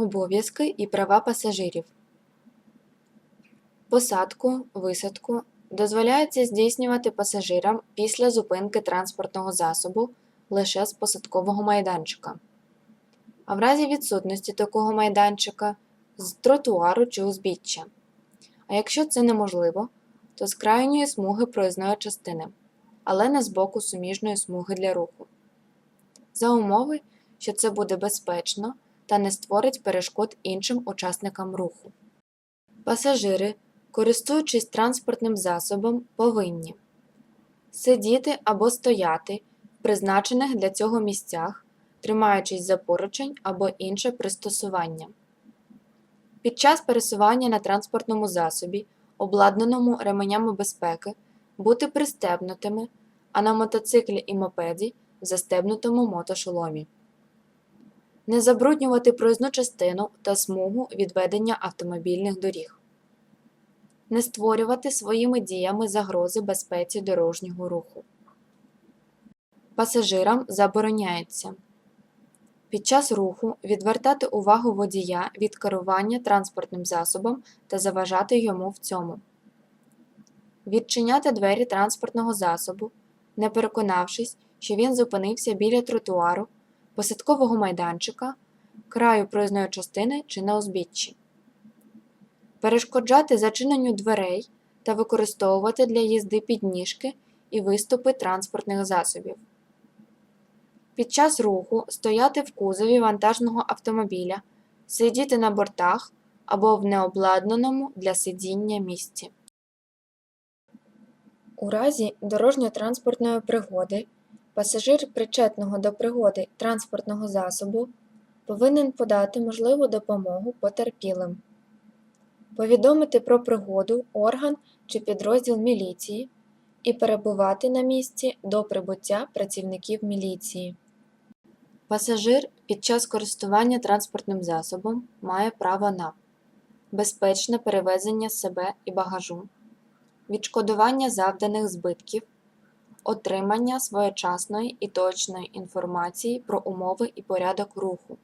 Обов'язки і права пасажирів. Посадку, висадку дозволяється здійснювати пасажирам після зупинки транспортного засобу лише з посадкового майданчика, а в разі відсутності такого майданчика з тротуару чи узбіччя. А якщо це неможливо, то з крайньої смуги проїзної частини, але не з боку суміжної смуги для руху. За умови, що це буде безпечно та не створить перешкод іншим учасникам руху. Пасажири, користуючись транспортним засобом, повинні сидіти або стояти в призначених для цього місцях, тримаючись за поручень або інше пристосування. Під час пересування на транспортному засобі, обладнаному ременями безпеки, бути пристебнутими, а на мотоциклі і мопеді в застебнутому мотошоломі. Не забруднювати проїзну частину та смугу відведення автомобільних доріг. Не створювати своїми діями загрози безпеці дорожнього руху. Пасажирам забороняється під час руху відвертати увагу водія від керування транспортним засобом та заважати йому в цьому. Відчиняти двері транспортного засобу, не переконавшись, що він зупинився біля тротуару, посадкового майданчика, краю проїзної частини чи на узбіччі. Перешкоджати зачиненню дверей та використовувати для їзди підніжки і виступи транспортних засобів. Під час руху стояти в кузові вантажного автомобіля, сидіти на бортах або в необладнаному для сидіння місці. У разі дорожньо-транспортної пригоди пасажир причетного до пригоди транспортного засобу повинен подати можливу допомогу потерпілим, повідомити про пригоду орган чи підрозділ міліції і перебувати на місці до прибуття працівників міліції. Пасажир під час користування транспортним засобом має право на безпечне перевезення себе і багажу, відшкодування завданих збитків, отримання своєчасної і точної інформації про умови і порядок руху,